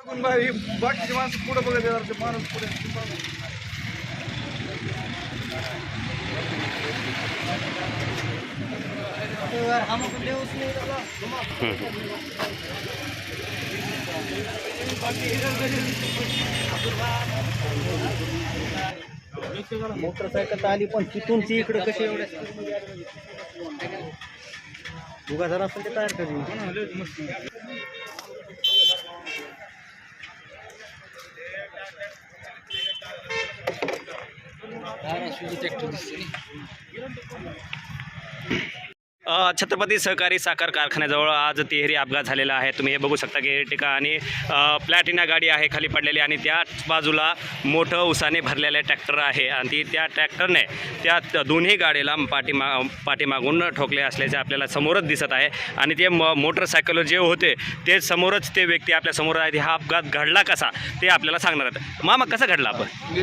पण बाकीची माणसं पुढे बघत येणार ते माणूस पुढे मोटरसायकल आली पण तिथून ती इकडे कशी एवढ्या उगा जरा असेल ते तयार कधी अ, छत्रपती सहकारी साखर कारखान्याजवळ आज तिहेरी अपघात झालेला आहे. तुम्ही हे बघू शकता की एर्टिका आणि प्लॅटिना गाडी आहे खाली पडलेली आणि त्याच बाजूला मोठं उसाने भरलेलं ट्रॅक्टर आहे. आणि ती त्या ट्रॅक्टरने त्या दोन्ही गाडीला पाठीमा पाठीमागून ठोकले असल्याचे आपल्याला समोरच दिसत आहे. आणि ते म मोटरसायकल जे होते ते समोरच ते व्यक्ती आपल्यासमोर आहे हा अपघात घडला कसा ते आपल्याला सांगणार आहेत. मामा कसा घडला आपण? मी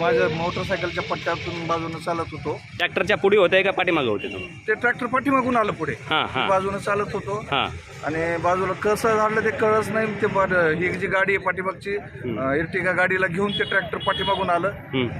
माझ्या मोटरसायकलच्या पट्ट्यातून बाजूने चालत होतो. ट्रॅक्टरच्या पुढे होते का पाठीमागं होते ते ट्रॅक्टर पाठीमागून आलं पुढे. हां हां. बाजूने चालत होतो. हां. आणि बाजूला कसं झालं ते कळच नाही ते ही जी गाडी आहे पाठीमागची अं, एर्टिगा गाडीला घेऊन ते ट्रॅक्टर पाठीमागून आलं.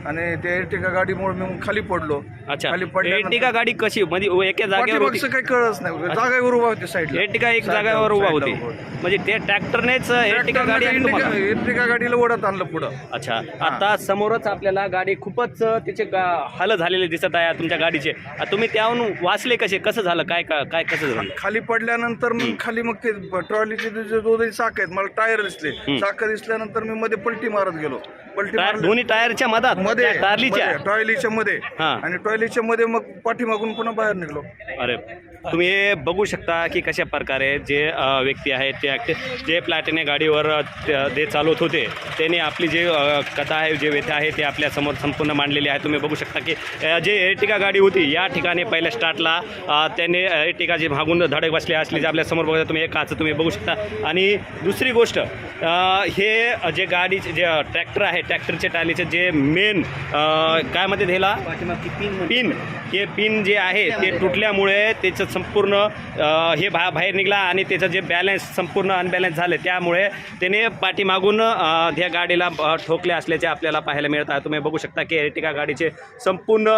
आणि त्या एर्टिगा गाडीमुळे मी मग खाली पडलो. अच्छा. खाली पडल्यानंतर- एर्टिगा गाडी कशी? म्हणजे एका जागेवर होती. पाठीमागचं काही कळच नाही. जागेवर उभा होती साईडला एर्टिगा एक जागेवर उभा होती. म्हणजे ते ट्रॅक्टरनेच एर्टिगा गाडी आणि तुम्हाला? एर्टिगा गाडीला ओढत आणलं पुढं. अच्छा. आता समोरच आपल्याला गाडी खूपच तिचे गा- हाल झालेले दिसत आहे तुमच्या गाडीचे. तुम्ही त्याहून वाचले कसे? कसं झालं? काय का- काय कसं झालं? खाली पडल्यानंतर मग खाली मग ते ट्रॉलीचे जे दोन्ही चाक आहेत मला टायर दिसले. चाक दिसल्यानंतर मी मध्ये पलटी मारत गेलो. पलटी टायर- मारली दोन्ही टायरच्या मधात? मध्ये त्या टारलीच्या? टॉयलीच्या मध्ये. हा. आणि टॉयलीच्या मध्ये मग पाठीमागून पुन्हा बाहेर निघलो. अरे तुम्ही हे बघू शकता की कशा प्रकारे जे व्यक्ती आहेत ते ॲक्ट जे प्लॅटिने गाडीवर ते चालवत होते त्यांनी आपली जे कथा आहे जे व्यथा आहे ते आपल्यासमोर संपूर्ण मांडलेली आहे. तुम्ही बघू शकता की जे एर्टिगा गाडी होती या ठिकाणी पहिल्या स्टार्टला त्यांनी एर्टिगा जी मागून धडक बसली असली जे आपल्यासमोर बघता तुम्ही एक काच तुम्ही बघू शकता. आणि दुसरी गोष्ट हे जे गाडीचे जे ट्रॅक्टर आहे ट्रॅक्टरच्या टालीचे जे मेन काय पाठीमागची पिन पिन हे पिन जे आहे ते तुटल्यामुळे त्याचं संपूर्ण हे बा बाहेर निघला आणि त्याचं जे बॅलन्स संपूर्ण अनबॅलन्स झालं त्यामुळे त्याने पाठीमागून त्या गाडीला ठोकले असल्याचे आपल्याला पाहायला मिळत आहे. तुम्ही बघू शकता की एरटिका गाडीचे संपूर्ण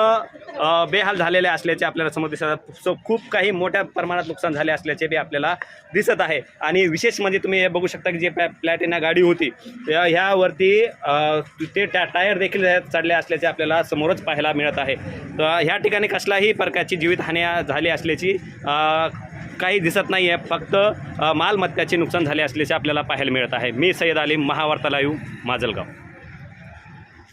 बेहाल झालेले असल्याचे आपल्याला समोर दिसत सो खूप काही मोठ्या प्रमाणात नुकसान झाले असल्याचे बी आपल्याला दिसत आहे. आणि विशेष म्हणजे तुम्ही हे बघू शकता की जे प्लॅ प्लॅटिना गाडी होती ह्यावरती ते त्या टायर देखील चढले असल्याचे आपल्याला समोरच पाहायला मिळत आहे. तर ह्या ठिकाणी कसलाही प्रकारची जीवितहानी झाली असल्याची काही दिसत नाही आहे. फक्त अ, मालमत्त्याचे नुकसान झाले असल्याचे आपल्याला पाहायला मिळत आहे. मी सय्यद अलीम महावार्ता लाईव्ह माजलगाव.